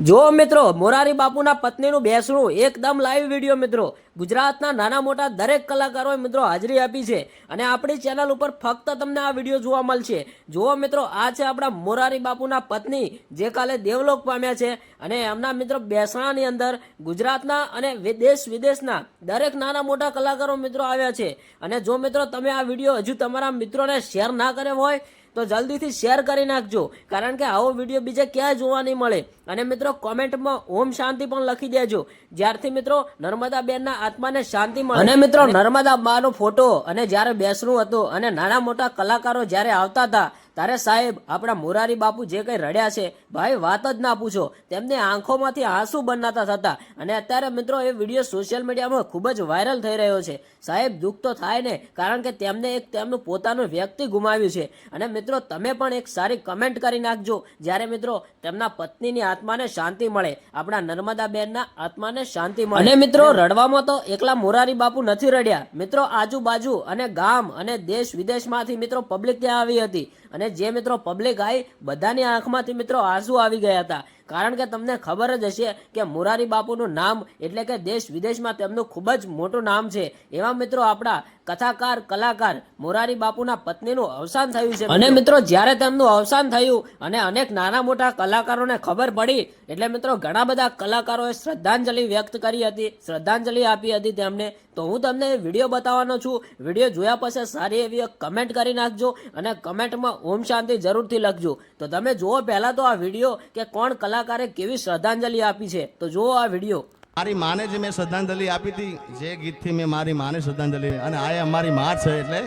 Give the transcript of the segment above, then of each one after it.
જો મિત્રો, મોરારી બાપુના પત્નીનું બેસણું એકદમ લાઈવ વીડિયો મિત્રો. ગુજરાતના નાના મોટા દરેક કલાકારોએ મિત્રો હાજરી આપી છે અને આપણી ચેનલ ઉપર ફક્ત તમને આ વીડિયો જોવા મળશે. જુઓ મિત્રો, આ છે આપણા મોરારી બાપુના પત્ની જે કાલે દેવલોક પામ્યા છે અને એમના મિત્રો બેસણાની અંદર ગુજરાતના અને દેશ વિદેશના દરેક નાના મોટા કલાકારો મિત્રો આવ્યા છે. અને જો મિત્રો તમે આ વીડિયો હજુ તમારા મિત્રોને શેર ના કર્યો હોય તો જલ્દીથી શેર કરી નાખજો. કારણ કે આવો વીડિયો બીજે ક્યાંય જોવા નહીં મળે. અને મિત્રો કોમેન્ટમાં ઓમ શાંતિ પણ લખી દેજો. જ્યારથી મિત્રો નર્મદા બેનના આત્માને શાંતિ મળે. અને મિત્રો નર્મદા બાનો ફોટો અને જ્યારે બેસણું હતું અને નાના મોટા કલાકારો જ્યારે આવતા હતા ત્યારે સાહેબ આપણા મોરારી બાપુ જે કંઈ રડ્યા છે ભાઈ વાત જ ના પૂછો. તેમને આંખોમાંથી આંસુ બનાતા થતા. અને અત્યારે મિત્રો એ વીડિયો સોશિયલ મીડિયામાં ખૂબ જ વાયરલ થઈ રહ્યો છે. સાહેબ દુઃખ તો થાય ને કારણ કે તેમને એક તેમનું પોતાનું વ્યક્તિ ગુમાવ્યું છે. અને મિત્રો તમે પણ એક સારી કમેન્ટ કરી નાખજો. જ્યારે મિત્રો તેમના પત્નીની આત્માને શાંતિ મળે આપણા નર્મદા બેનના આત્માને શાંતિ મળે. અને મિત્રો રડવામાં તો એકલા મોરારી બાપુ નથી રડ્યા. મિત્રો આજુબાજુ અને ગામ અને દેશ વિદેશમાંથી મિત્રો પબ્લિક ત્યાં આવી હતી. અને જે મિત્રો પબ્લિક આવી બધાની આંખમાંથી મિત્રો આંસુ આવી ગયા હતા. કારણ કે તમને ખબર જ હશે કે મોરારી બાપુનું નામ એટલે કે દેશ વિદેશમાં તેમનું ખૂબ જ મોટું નામ છે. એવા મિત્રો આપણા કથાકાર, કલાકાર મોરારી બાપુના પત્નીનું અવસાન થયું છે. અને મિત્રો, જ્યારે તેમનું અવસાન થયું અને અનેક નાના મોટા કલાકારોને ખબર પડી, એટલે મિત્રો, ઘણા બધા કલાકારોએ શ્રદ્ધાંજલિ વ્યક્ત કરી હતી, શ્રદ્ધાંજલિ આપી હતી તેમને. તો હું તમને વીડિયો બતાવવાનો છું. વીડિયો જોયા પછી સારી એવી કમેન્ટ કરી નાખજો અને કમેન્ટમાં ઓમ શાંતિ જરૂરથી લખજો. તો તમે જુઓ પહેલાં તો આ વીડિયો કે કોણ કલાકારે કેવી શ્રદ્ધાંજલિ આપી છે? તો જુઓ આ વીડિયો મારી માને જે મેં શ્રદ્ધાંજલિ આપી હતી. જે ગીતથી મેં મારી માને શ્રદ્ધાંજલિ અને આ અમારી માં છે એટલે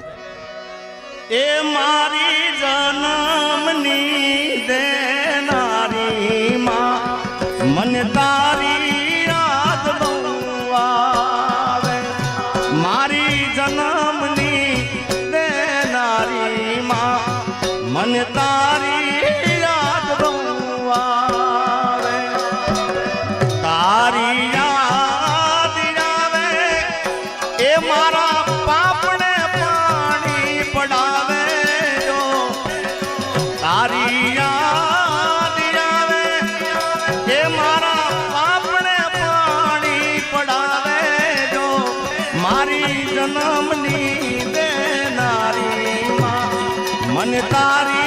એ મારી જન્મની દેનારી માં. મને તારી યાદ આવે મારી જન્મની દેનારી માં. મને તારી મારી જન્મની દેનારી માં મન તારી